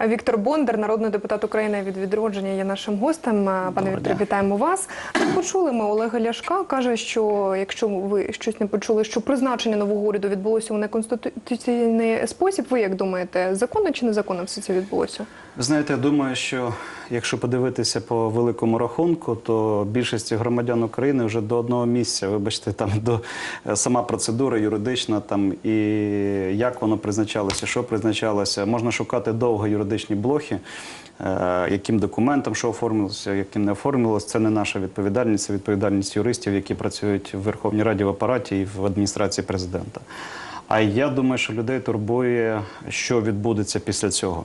Віктор Бондар, народний депутат України від відродження, є нашим гостем. Пане Вікторе, вітаємо вас. Почули ми Олега Ляшка. каже, що якщо ви щось не почули, що призначення нового уряду відбулося у неконституційний спосіб. Ви як думаєте, законно чи незаконно все це відбулося? Знаєте, я думаю, що якщо подивитися по великому рахунку, то більшості громадян України вже до одного місця, вибачте, там до е, сама процедура юридична, там і як воно призначалося, що призначалося. Можна шукати довго юридичні блохи, е, яким документом що оформилося, яким не оформилося. Це не наша відповідальність, це відповідальність юристів, які працюють в Верховній Раді в апараті і в адміністрації президента. А я думаю, що людей турбує, що відбудеться після цього.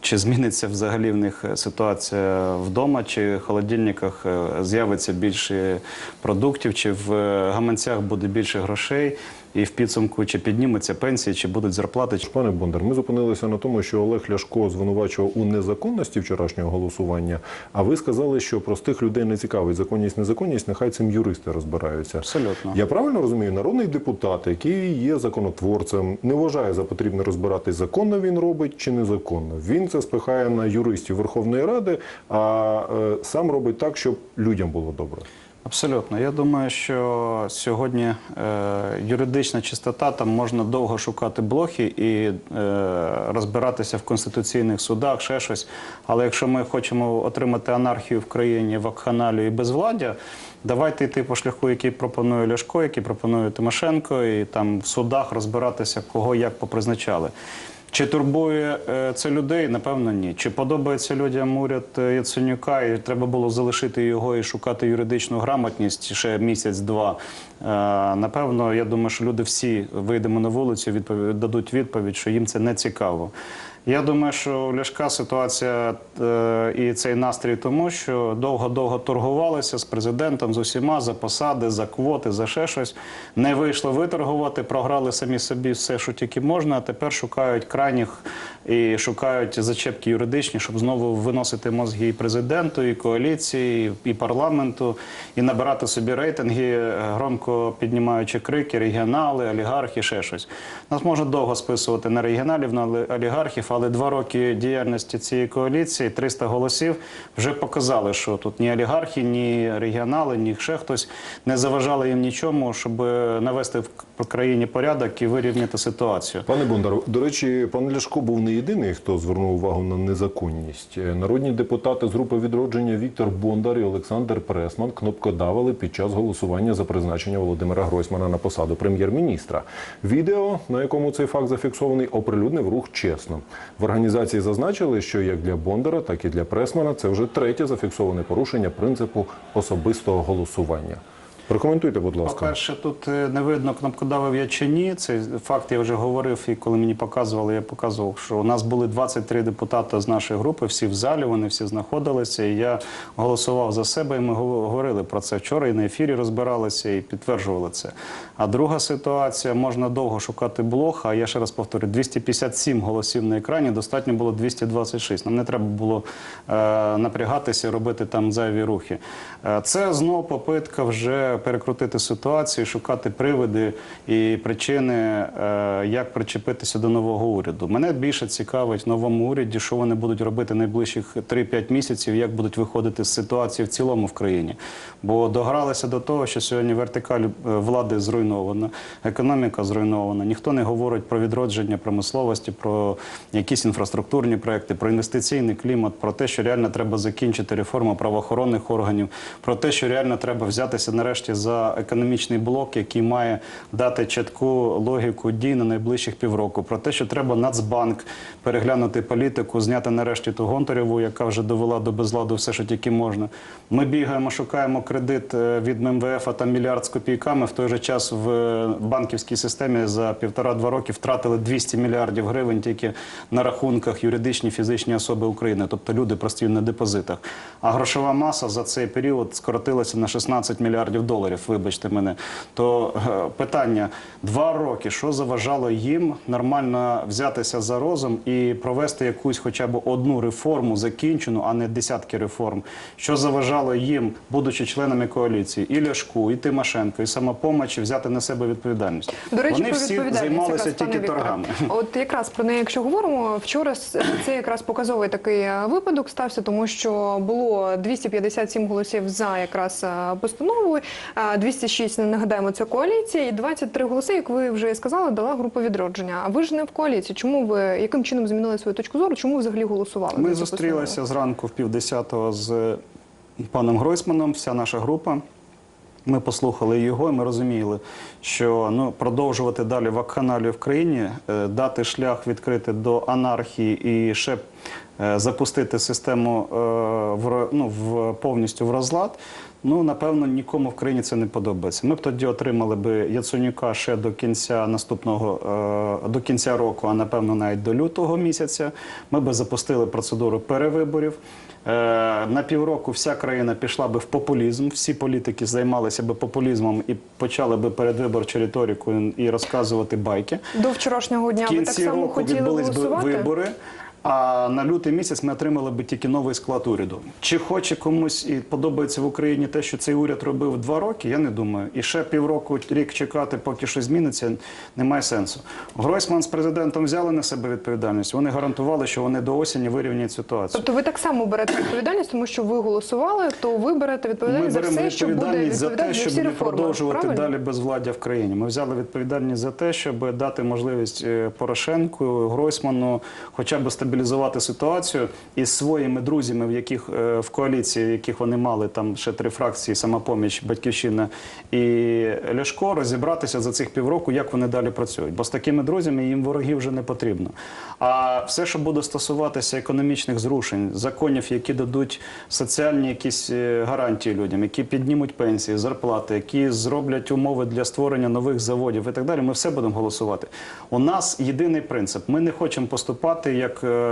Чи зміниться взагалі в них ситуація вдома, чи в холодильниках е, з'явиться більше продуктів, чи в е, гаманцях буде більше грошей, і в підсумку чи підніметься пенсії, чи будуть зарплати. Пане Бондар, ми зупинилися на тому, що Олег Ляшко звинувачував у незаконності вчорашнього голосування. А ви сказали, що простих людей не цікавить законність, незаконність, нехай цим юристи розбираються. Абсолютно. Я правильно розумію, народний депутат, який є законотворцем, не вважає за потрібне розбиратись, законно він робить чи незаконно. Він це спихає на юристів Верховної Ради, а е, сам робить так, щоб людям було добре. Абсолютно. Я думаю, що сьогодні е, юридична чистота, там можна довго шукати блохи і е, розбиратися в конституційних судах, ще щось. Але якщо ми хочемо отримати анархію в країні, вакханалію і безвладдя, давайте йти по шляху, який пропонує Ляшко, який пропонує Тимошенко, і там в судах розбиратися, кого як попризначали. Чи турбує е, це людей? Напевно, ні. Чи подобається людям уряд е, Яценюка, і треба було залишити його і шукати юридичну грамотність ще місяць-два? Е, Напевно, я думаю, що люди всі вийдемо на вулицю, відповідь дадуть відповідь, що їм це не цікаво. Я думаю, що у Ляшка ситуація і цей настрій тому, що довго-довго торгувалися з президентом з усіма за посади, за квоти, за ще щось. Не вийшло виторгувати, програли самі собі все, що тільки можна. А тепер шукають крайніх і шукають зачепки юридичні, щоб знову виносити мозги і президенту, і коаліції, і парламенту, і набирати собі рейтинги, е, громко піднімаючи крики, регіонали, олігархи, ще щось. Нас можна довго списувати на регіоналів, на олігархів, але два роки діяльності цієї коаліції, 300 голосів, вже показали, що тут ні олігархи, ні регіонали, ні ще хтось не заважали їм нічому, щоб навести в країні порядок і вирівняти ситуацію. Пане Бондар, до речі, пан Ляшко був не єдиний, хто звернув увагу на незаконність. Е, Народні депутати з групи відродження Віктор Бондар і Олександр Пресман кнопкодавили під час голосування за призначення Володимира Гройсмана на посаду прем'єр-міністра. Відео, на якому цей факт зафіксований, оприлюднив рух чесно. В організації зазначили, що як для Бондара, так і для Пресмана це вже третє зафіксоване порушення принципу особистого голосування. Прокоментуйте, будь ласка. По-перше, тут е, не видно, кнопкодавив я чи ні. Цей факт я вже говорив, і коли мені показували, я показував, що у нас були 23 депутати з нашої групи, всі в залі, вони всі знаходилися. І я голосував за себе, і ми говорили про це вчора, і на ефірі розбиралися і підтверджували це. А друга ситуація, можна довго шукати блог, а я ще раз повторю, 257 голосів на екрані, достатньо було 226. Нам не треба було е, напрягатися робити там зайві рухи. Е, це знову попитка вже перекрутити ситуацію, шукати приводи і причини, е, як причепитися до нового уряду. Мене більше цікавить в новому уряді, що вони будуть робити найближчих 3-5 місяців, як будуть виходити з ситуації в цілому в країні. Бо догралися до того, що сьогодні вертикаль е, влади зруйнована, економіка зруйнована. Ніхто не говорить про відродження промисловості, про якісь інфраструктурні проекти, про інвестиційний клімат, про те, що реально треба закінчити реформу правоохоронних органів, про те, що реально треба взятися нарешті за економічний блок, який має дати чітку логіку дій на найближчих півроку. Про те, що треба Нацбанк переглянути політику, зняти нарешті ту Гонтареву, яка вже довела до безладу все, що тільки можна. Ми бігаємо, шукаємо кредит е, від МВФ, а там мільярд з копійками. В той же час в е, банківській системі за півтора-два роки втратили 200 мільярдів гривень тільки на рахунках юридичні фізичні особи України, тобто люди прості на депозитах. А грошова маса за цей період скоротилася на 16 мільярдів доларів доларів. Вибачте мене, то е, питання два роки, що заважало їм нормально взятися за розум і провести якусь, хоча б одну реформу закінчену, а не десятки реформ, що заважало їм, будучи членами коаліції, і Ляшку, і Тимошенко, і самопомочі взяти на себе відповідальність. До речі, вони всі займалися якраз, тільки торгами. От якраз про неї, якщо говоримо, вчора це якраз показовий такий е, випадок стався, тому що було 257 голосів за якраз е, постанову. 206, не нагадаємо, це коаліція, і 23 голоси, як ви вже сказали, дала група відродження. А ви ж не в коаліції. Чому ви яким чином змінили свою точку зору? Чому взагалі голосували? Ми зустрілися зранку в півдесятого з паном Гройсманом. Вся наша група. Ми послухали його, і ми розуміли, що ну продовжувати далі вакханалію в країні, е, дати шлях відкрити до анархії і ще е, запустити систему е, в ну, в повністю в розлад. Ну напевно нікому в країні це не подобається. Ми б тоді отримали би Яценюка ще до кінця наступного е, до кінця року, а напевно навіть до лютого місяця. Ми би запустили процедуру перевиборів. Е, На півроку вся країна пішла би в популізм. Всі політики займалися би популізмом і почали би передвиборчу риторику і розказувати байки. До вчорашнього дня В ви так кінці само року хотіли відбулись би вибори. А на лютий місяць ми отримали би тільки новий склад уряду. Чи хоче комусь і подобається в Україні те, що цей уряд робив два роки? Я не думаю. І ще півроку, рік чекати, поки щось зміниться, немає сенсу. Гройсман з президентом взяли на себе відповідальність. Вони гарантували, що вони до осені вирівняють ситуацію. Тобто ви так само берете відповідальність, тому що ви голосували, то ви берете Ми відповідальність за беремо все, що буде відповідальність за те, щоб не реформи. продовжувати правильно? далі безвладдя в країні. Ми взяли відповідальність за те, щоб дати можливість е, Порошенку, Гройсману, хоча б стабілізувати ситуацію із своїми друзями, в яких е, в коаліції, в яких вони мали там ще три фракції: самопоміч, батьківщина і Ляшко, розібратися за цих півроку, як вони далі працюють. Бо з такими друзями їм ворогів вже не потрібно. А все, що буде стосуватися економічних зрушень, законів, які дадуть соціальні якісь е, гарантії людям, які піднімуть пенсії, зарплати, які зроблять умови для створення нових заводів і так далі. Ми все будемо голосувати. У нас єдиний принцип: ми не хочемо поступати як е,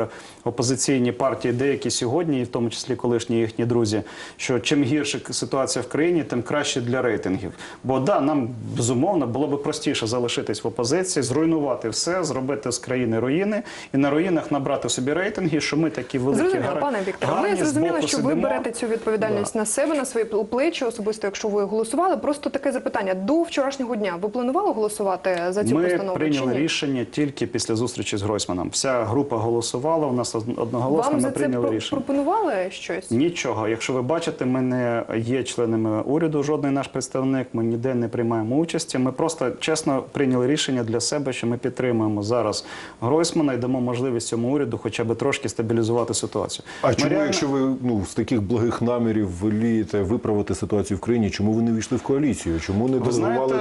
опозиційні партії, деякі сьогодні, і в тому числі колишні їхні друзі, що чим гірше ситуація в країні, тим краще для рейтингів. Бо да, нам безумовно було б простіше залишитись в опозиції, зруйнувати все, зробити з країни руїни і на руїнах набрати собі рейтинги, що ми такі великі Зрозуміло, пане Вікторе. Ви зрозуміли, що ви берете цю відповідальність на себе, на свої плечі, особисто якщо ви голосували. Просто таке запитання до вчорашнього дня. Ви планували голосувати за цю Ми постанову? прийняли чи ні? рішення тільки після зустрічі з Гройсманом. Вся група голосувала. У нас одноголосно Вам ми за прийняли про- рішення. пропонували щось? Нічого. Якщо ви бачите, ми не є членами уряду, жодний наш представник. Ми ніде не приймаємо участі. Ми просто чесно прийняли рішення для себе, що ми підтримуємо зараз Гройсмана і дамо можливість цьому уряду, хоча б трошки стабілізувати ситуацію. А Ми чому, реально- якщо ви ну з таких благих намірів волієте виправити ситуацію в країні, чому ви не війшли в коаліцію? Чому не Ви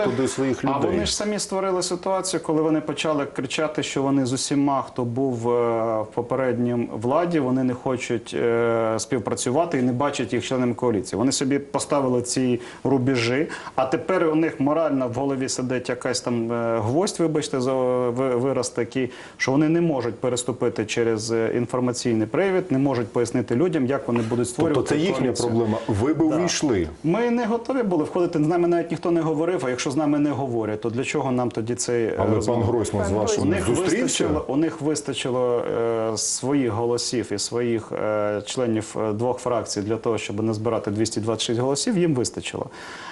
туди своїх А людей? вони ж самі створили ситуацію, коли вони почали кричати, що вони з усіма, хто був е, в попередньому владі, вони не хочуть е, співпрацювати і не бачать їх членами коаліції. Вони собі поставили ці рубежі, а тепер у них морально в голові сидить якась там е, гвоздь, вибачте, за вираз такий, що вони не можуть переступити через е, інформаційний привід, не можуть пояснити людям, як вони будуть створювати. Тобто це їхня коаліцію. проблема. Ви би Да. увійшли. Ми не готові були входити. З нами навіть ніхто не говорив. А якщо з нами не говорять, то для чого нам тоді цей е, Але пан розмова? Гройсман з Пан У них зустрівся. вистачило, у них вистачило е, своїх голосів і своїх е, членів е, двох фракцій для того, щоб не збирати 226 голосів. Їм вистачило.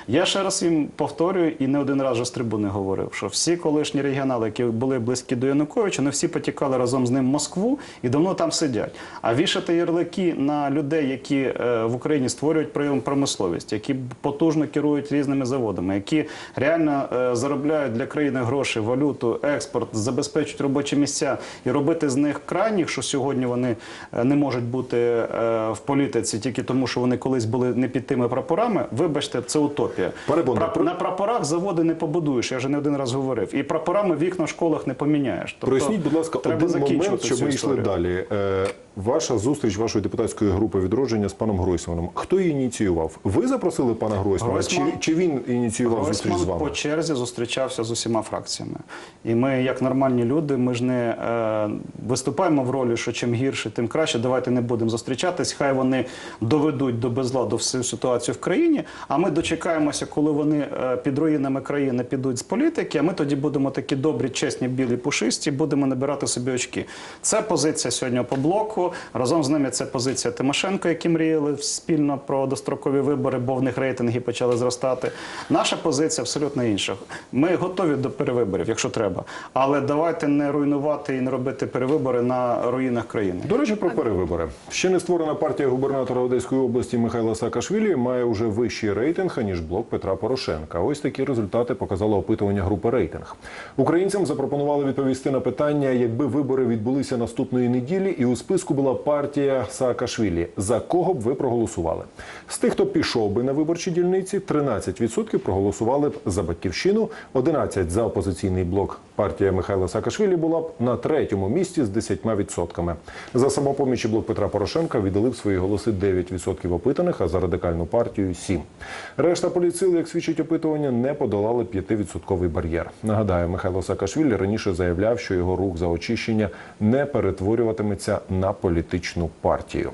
Я ще раз їм повторюю і не один раз з трибуни говорив, що всі колишні регіонали, які були близькі до Януковича, вони всі потікали разом з ним в Москву і давно там сидять. А вішати ярлики на людей, які е, в Україні створюють прийом промисловість, які потужно керують різними заводами, які реально заробляють для країни гроші, валюту, експорт, забезпечують робочі місця і робити з них крайніх, що сьогодні вони е, не можуть бути е, в політиці тільки тому, що вони колись були не під тими прапорами. Вибачте, це утопія. Прап- На прапорах заводи не побудуєш. Я вже не один раз говорив. І прапорами вікна в школах не поміняєш. Тобто, Проясніть, будь ласка, треба один момент, щоб ми йшли далі. Ваша зустріч вашої депутатської групи відродження з паном Гройсманом. Хто її ініціював? Ви запросили пана Гройсмана? Гройсман- Чи, чи він ініціював зустріч з Гройсман вами? по черзі зустрічався з усіма фракціями. І ми, як нормальні люди, ми ж не е, виступаємо в ролі, що чим гірше, тим краще. Давайте не будемо зустрічатись. Хай вони доведуть до безладу всю ситуацію в країні. А ми дочекаємося, коли вони е, під руїнами країни підуть з політики. А ми тоді будемо такі добрі, чесні, білі, пушисті, будемо набирати собі очки. Це позиція сьогодні по блоку. Разом з ними це позиція Тимошенко, які мріяли спільно про дострокові вибори, бо в них рейтинги почали зростати. Наша позиція абсолютно інша. Ми готові до перевиборів, якщо треба. Але давайте не руйнувати і не робити перевибори на руїнах країни. До речі, про перевибори. Ще не створена партія губернатора Одеської області Михайла Саакашвілі має уже вищий рейтинг, ніж блок Петра Порошенка. Ось такі результати показало опитування групи рейтинг. Українцям запропонували відповісти на питання, якби вибори відбулися наступної неділі, і у списку була партія Саакашвілі. За кого б ви проголосували? З тих, хто пішов би на виборчі дільниці, 13% проголосували б за батьківщину, 11% за опозиційний блок. Партія Михайла Саакашвілі була б на третьому місці з 10%. За самопоміч і блок Петра Порошенка віддали б свої голоси 9% опитаних, а за радикальну партію 7%. Решта політсил, як свідчить опитування, не подолали 5% бар'єр. Нагадаю, Михайло Саакашвілі раніше заявляв, що його рух за очищення не перетворюватиметься на політичну партію.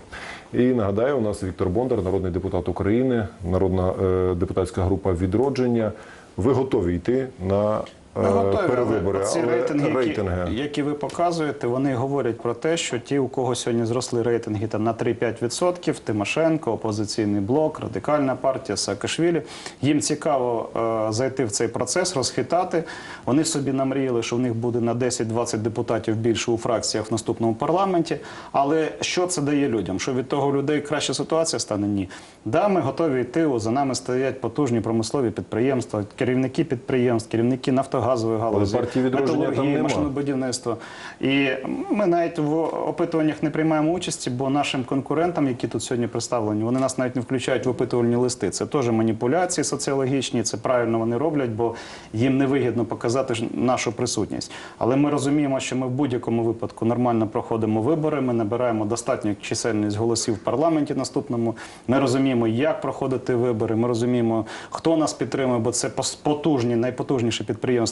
І нагадаю, у нас Віктор Бондар, народний депутат України, народна е, депутатська група відродження. Ви готові йти на готові, перевибори, ці але рейтинги, рейтинги. Які, які ви показуєте, вони говорять про те, що ті, у кого сьогодні зросли рейтинги там на 3-5%, Тимошенко, опозиційний блок, радикальна партія, Саакашвілі, їм цікаво е, зайти в цей процес, розхитати. Вони собі намріяли, що в них буде на 10-20 депутатів більше у фракціях в наступному парламенті. Але що це дає людям? Що від того людей краща ситуація стане? Ні. Да, ми готові йти. За нами стоять потужні промислові підприємства, керівники підприємств, керівники нафтогазової галузі, металургії, машинобудівництва. І ми навіть в опитуваннях не приймаємо участі, бо нашим конкурентам, які тут сьогодні представлені, вони нас навіть не включають в опитувальні листи. Це теж маніпуляції соціологічні, це правильно вони роблять, бо їм невигідно показати нашу присутність. Але ми розуміємо, що ми в будь-якому випадку нормально проходимо вибори. Ми набираємо достатню чисельність голосів в парламенті наступному. Ми розуміємо, як проходити вибори. Ми розуміємо, хто нас підтримує, бо це потужні, найпотужніші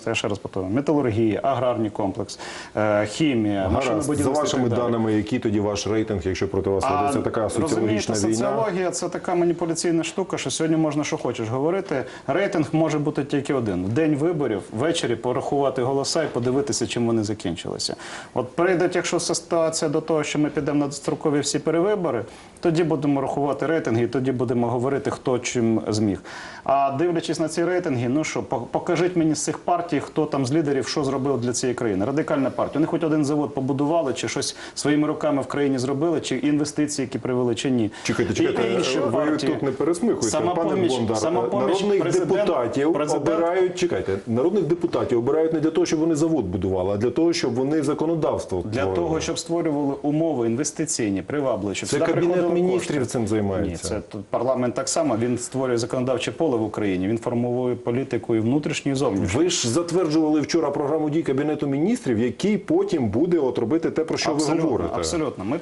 підприємства. Я ще раз повторюю, металургія, аграрний комплекс, е, хімія, за вашими даними, який тоді ваш рейтинг, якщо проти вас ведеться така соціологічна війна? соціологія це така маніпуляційна штука, що сьогодні можна що хочеш говорити. Рейтинг може бути тільки один: день виборів, ввечері порахувати голоса і подивитися, чим вони закінчилися. От прийде, якщо ситуація до того, що ми підемо на дострокові всі перевибори, тоді будемо рахувати рейтинги, і тоді будемо говорити, хто чим зміг. А дивлячись на ці рейтинги, ну що, по- покажіть мені з цих партій, хто там з лідерів що зробив для цієї країни. Радикальна партія. Вони хоч один завод побудували, чи щось своїми руками в країні зробили, чи інвестиції, які привели, чи ні. Чекайте, І чекайте, інші ви партії. тут не пересмикуєте, пане Самопоміч- Бондар. самопоміч Народних президент- депутатів президент- обирають, чекайте, народних депутатів обирають не для того, щоб вони завод будували, а для того, щоб вони законодавство Для творили. того, щоб створювали умови інвестиційні, привабливі, щоб Це сюди Кабінет приходили Міністрів кошти. цим займається. Ні, це тут парламент так само. Він створює законодавче поле в Україні. Він формує політику і внутрішню, і зовнішню. Ви ж затверджували вчора програму дій Кабінету міністрів, який потім буде от робити те, про що ви говорите. Абсолютно. Ми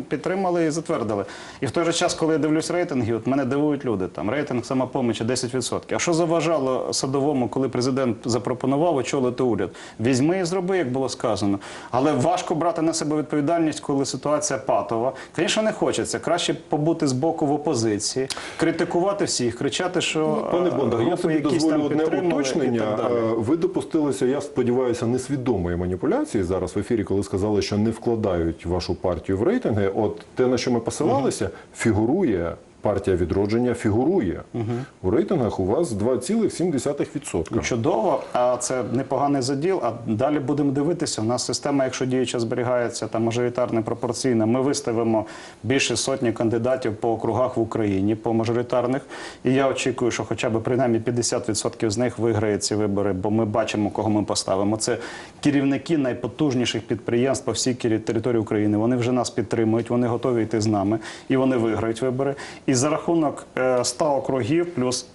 підтримали і затвердили. І в той же час, коли я дивлюсь рейтинги, от мене дивують люди. Там рейтинг самопомочі 10%. А що заважало садовому, коли президент запропонував очолити уряд? Візьми і зроби, як було сказано. Але важко брати на себе відповідальність, коли ситуація патова. Звісно, не хочеться. Краще побути з боку в опозиції, критикувати всіх, кричати, що Пане е, Бондар, я собі дозволю одне уточнення. Е, Ви допустилися, я сподіваюся, несвідомої маніпуляції зараз в ефірі, коли сказали, що не вкладають вашу партію в рейтинги. От те, на що ми посилалися, фігурує. Партія відродження фігурує у рейтингах. У вас 2,7%. Чудово, а це непоганий заділ. А далі будемо дивитися. У нас система, якщо діюча зберігається та мажоритарна пропорційна, ми виставимо більше сотні кандидатів по округах в Україні по мажоритарних. І я очікую, що хоча б принаймні 50% з них виграє ці вибори, бо ми бачимо, кого ми поставимо. Це керівники найпотужніших підприємств по всій території України. Вони вже нас підтримують, вони готові йти з нами, і вони виграють вибори. І за рахунок е, 100 округів плюс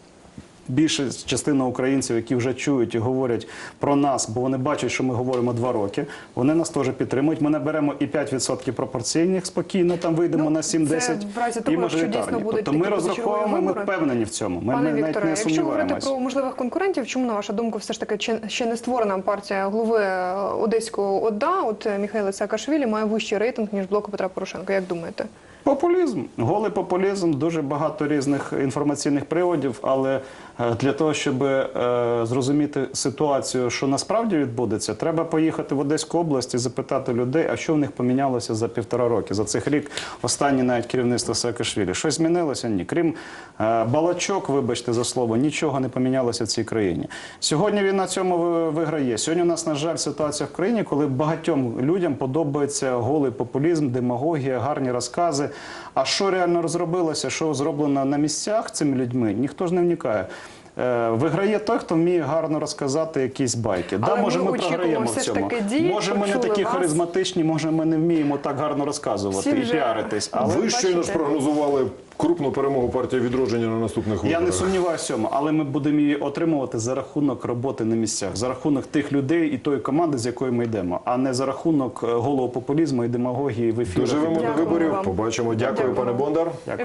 більша частина українців, які вже чують і говорять про нас, бо вони бачать, що ми говоримо два роки. Вони нас теж підтримують. Ми наберемо і 5% пропорційних спокійно. Там вийдемо Ну, на 7-10 це в разі і мажоритарні. Тобто ми розраховуємо, ми впевнені в цьому. Ми, Пане ми навіть Вікторе, не якщо говорити про можливих конкурентів, чому на вашу думку все ж таки ще, не створена партія голови е, Одеського ОДА, от е, Михайла Саакашвілі має вищий рейтинг ніж блоку Петра Порошенка? Як думаєте? Популізм, голий популізм, дуже багато різних інформаційних приводів. Але е, для того, щоб е, зрозуміти ситуацію, що насправді відбудеться, треба поїхати в Одеську область і запитати людей, а що в них помінялося за півтора роки. За цих рік останнє навіть керівництво Саакашвілі. Щось змінилося? Ні. Крім е, балачок, вибачте за слово, нічого не помінялося в цій країні. Сьогодні він на цьому виграє. Сьогодні у нас, на жаль, ситуація в країні, коли багатьом людям подобається голий популізм, демагогія, гарні розкази. А що реально розробилося, що зроблено на місцях цими людьми, ніхто ж не вникає. Е, Виграє той, хто вміє гарно розказати якісь байки. Але да, може, ми ми програємо в цьому. таки дій, може, ми не такі вас. харизматичні, може, ми не вміємо так гарно розказувати Всі і вже- піаритись. Але Ви щойно ж прогнозували крупну перемогу партії відродження на наступних Я не сумніваюся в цьому, але ми будемо її отримувати за рахунок роботи на місцях, за рахунок тих людей і тої команди, з якої ми йдемо, а не за рахунок е, голого популізму і демагогії в ефірах. Доживемо до виборів. вам. Побачимо. Дякую, Дякую. пане Бондар. Дякую.